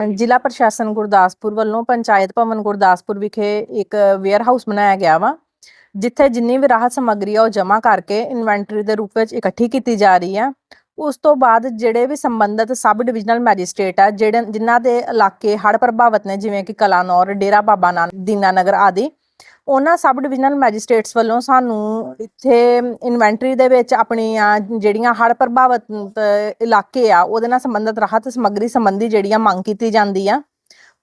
ਜ਼ਿਲ੍ਹਾ ਪ੍ਰਸ਼ਾਸਨ ਗੁਰਦਾਸਪੁਰ ਵੱਲੋਂ ਪੰਚਾਇਤ ਭਵਨ ਗੁਰਦਾਸਪੁਰ ਵਿਖੇ ਇੱਕ ਵੇਅਰਹਾਊਸ ਬਣਾਇਆ ਗਿਆ ਵਾ, ਜਿੱਥੇ ਜਿੰਨੀ ਵੀ ਰਾਹਤ ਸਮੱਗਰੀ ਆ ਉਹ ਜਮ੍ਹਾਂ ਕਰਕੇ ਇਨਵੈਂਟਰੀ ਦੇ ਰੂਪ ਵਿੱਚ ਇਕੱਠੀ ਕੀਤੀ ਜਾ ਰਹੀ ਆ। ਉਸ ਤੋਂ ਬਾਅਦ ਜਿਹੜੇ ਵੀ ਸੰਬੰਧਿਤ ਸਬ ਡਿਵੀਜ਼ਨਲ ਮੈਜਿਸਟ੍ਰੇਟ ਆ, ਜਿਹੜੇ ਜਿਨ੍ਹਾਂ ਦੇ ਇਲਾਕੇ ਹੜ੍ਹ ਪ੍ਰਭਾਵਿਤ ਨੇ, ਜਿਵੇਂ ਕਿ ਕਲਾਨੌਰ, ਡੇਰਾ ਬਾਬਾ ਨਾਨਕ ਦੀਨਾਨਗਰ ਆਦਿ ਉਹਨਾਂ ਸਬ ਡਿਵੀਜ਼ਨਲ ਮੈਜਿਸਟ੍ਰੇਟਸ ਵੱਲੋਂ ਸਾਨੂੰ ਇੱਥੇ ਇਨਵੈਂਟਰੀ ਦੇ ਵਿੱਚ ਆਪਣੀਆਂ ਜਿਹੜੀਆਂ ਹੜ੍ਹ ਪ੍ਰਭਾਵਿਤ ਇਲਾਕੇ ਆ, ਉਹਦੇ ਨਾਲ ਸੰਬੰਧਿਤ ਰਾਹਤ ਸਮੱਗਰੀ ਸੰਬੰਧੀ ਜਿਹੜੀਆਂ ਮੰਗ ਕੀਤੀ ਜਾਂਦੀ ਆ,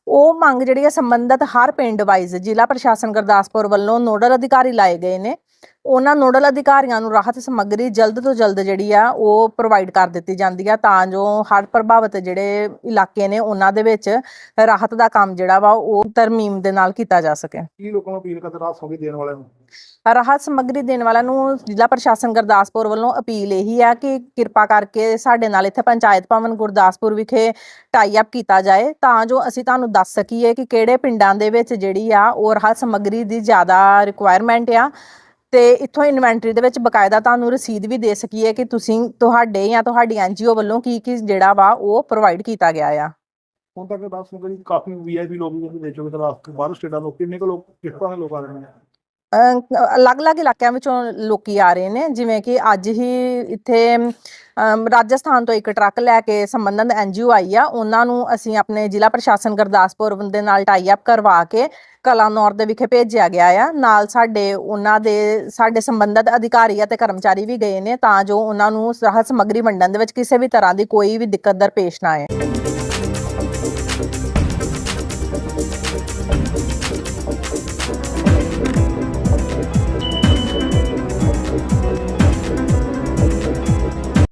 ਉਹ ਮੰਗ ਜਿਹੜੀ ਆ ਸੰਬੰਧਿਤ ਹਰ ਪਿੰਡ ਵਾਈਜ਼, ਜ਼ਿਲ੍ਹਾ ਪ੍ਰਸ਼ਾਸਨ ਗੁਰਦਾਸਪੁਰ ਵੱਲੋਂ ਨੋਡਲ ਅਧਿਕਾਰੀ ਲਾਏ ਗਏ ਨੇ। ਉਹਨਾਂ ਨੋਡਲ ਅਧਿਕਾਰੀਆਂ ਨੂੰ ਰਾਹਤ ਸਮੱਗਰੀ ਜਲਦ ਤੋਂ ਜਲਦ ਜਿਹੜੀ ਆ ਉਹ ਪ੍ਰੋਵਾਈਡ ਕਰ ਦਿੱਤੀ ਜਾਂਦੀ ਆ ਤਾਂ ਜੋ ਹੜ੍ਹ ਪ੍ਰਭਾਵਿਤ ਜਿਹੜੇ ਇਲਾਕੇ ਨੇ ਉਹਨਾਂ ਦੇ ਵਿੱਚ ਰਾਹਤ ਦਾ ਕੰਮ ਜਿਹੜਾ ਵਾ ਉਹ ਤਰਮੀਮ ਦੇ ਨਾਲ ਕੀਤਾ ਜਾ ਸਕੇ। ਕੀ ਲੋਕਾਂ ਨੂੰ ਅਪੀਲ ਕਰਦੇ ਰਾਤ ਸੌਗੀ ਦੇਣ ਵਾਲਿਆਂ ਨੂੰ? ਰਾਹਤ ਸਮੱਗਰੀ ਦੇਣ ਵਾਲਿਆਂ ਨੂੰ ਜ਼ਿਲ੍ਹਾ ਪ੍ਰਸ਼ਾਸਨ ਗੁਰਦਾਸਪੁਰ ਵੱਲੋਂ ਅਪੀਲ ਇਹੀ ਆ ਕਿ ਕਿਰਪਾ ਕਰਕੇ ਸਾਡੇ ਨਾਲ ਇੱਥੇ ਪੰਚਾਇਤ ਭਵਨ ਗੁਰਦਾਸਪੁਰ ਵਿਖੇ ਟਾਈ ਅਪ ਕੀਤਾ ਜਾਏ ਤਾਂ ਜੋ ਅਸੀਂ ਤੁਹਾਨੂੰ ਦੱਸ ਸਕੀਏ ਕਿ ਕਿਹੜੇ ਪਿੰਡਾਂ ਦੇ ਵਿੱਚ ਜਿਹੜੀ ਆ ਉਹ ਰਾਹਤ ਸਮੱਗਰੀ ਦੀ ਜ਼ਿਆਦਾ ਰਿਕੁਆਇਰਮੈਂਟ ਆ। ਤੇ ਇੱਥੋਂ ਇਨਵੈਂਟਰੀ ਦੇ ਵਿੱਚ ਬਕਾਇਦਾ ਤੁਹਾਨੂੰ ਰਸੀਦ ਵੀ ਦੇ ਸਕੀਏ ਕਿ ਤੁਸੀਂ ਤੁਹਾਡੇ ਜਾਂ ਤੁਹਾਡੀ ਐਨਜੀਓ ਵੱਲੋਂ ਕੀ ਕੀ ਜਿਹੜਾ ਵਾ ਉਹ ਪ੍ਰੋਵਾਈਡ ਕੀਤਾ ਗਿਆ ਆ। ਹੁਣ ਤੱਕ ਦੱਸ ਮੁਕਰੀ ਕਾਫੀ ਵੀਆਈਪੀ ਲੋਕ ਵੀ ਦੇ ਚੁੱਕੇ ਤਾਂ ਬਾਹਰ ਸਟੇਟਾਂ ਲੋਕ ਕਿੰਨੇ ਕੁ ਲੋਕ, ਕਿਸ ਤਰ੍ਹਾਂ ਦੇ ਲੋਕ ਆ ਰਹੇ ਨੇ? ਅਲੱਗ-ਅਲੱਗ ਇਲਾਕਿਆਂ ਵਿੱਚੋਂ ਲੋਕੀ ਆ ਰਹੇ ਨੇ, ਜਿਵੇਂ ਕਿ ਅੱਜ ਹੀ ਇੱਥੇ ਰਾਜਸਥਾਨ ਤੋਂ ਇੱਕ ਟਰੱਕ ਲੈ ਕੇ ਸੰਬੰਧਿਤ ਐਨਜੀਓ ਆਈ ਆ, ਉਹਨਾਂ ਨੂੰ ਅਸੀਂ ਆਪਣੇ ਜ਼ਿਲ੍ਹਾ ਪ੍ਰਸ਼ਾਸਨ ਗੁਰਦਾਸਪੁਰ ਦੇ ਨਾਲ ਟਾਈ ਅਪ ਕਰਵਾ ਕੇ ਕਲਾਨੌਰ ਦੇ ਵਿਖੇ ਭੇਜਿਆ ਗਿਆ ਆ। ਨਾਲ ਸਾਡੇ, ਉਹਨਾਂ ਦੇ ਸਾਡੇ ਸੰਬੰਧਿਤ ਅਧਿਕਾਰੀ ਅਤੇ ਕਰਮਚਾਰੀ ਵੀ ਗਏ ਨੇ, ਤਾਂ ਜੋ ਉਹਨਾਂ ਨੂੰ ਰਾਹਤ ਸਮੱਗਰੀ ਵੰਡਣ ਦੇ ਵਿੱਚ ਕਿਸੇ ਵੀ ਤਰ੍ਹਾਂ ਦੀ ਕੋਈ ਵੀ ਦਿੱਕਤ ਦਰਪੇਸ਼ ਨਾ ਆਏ।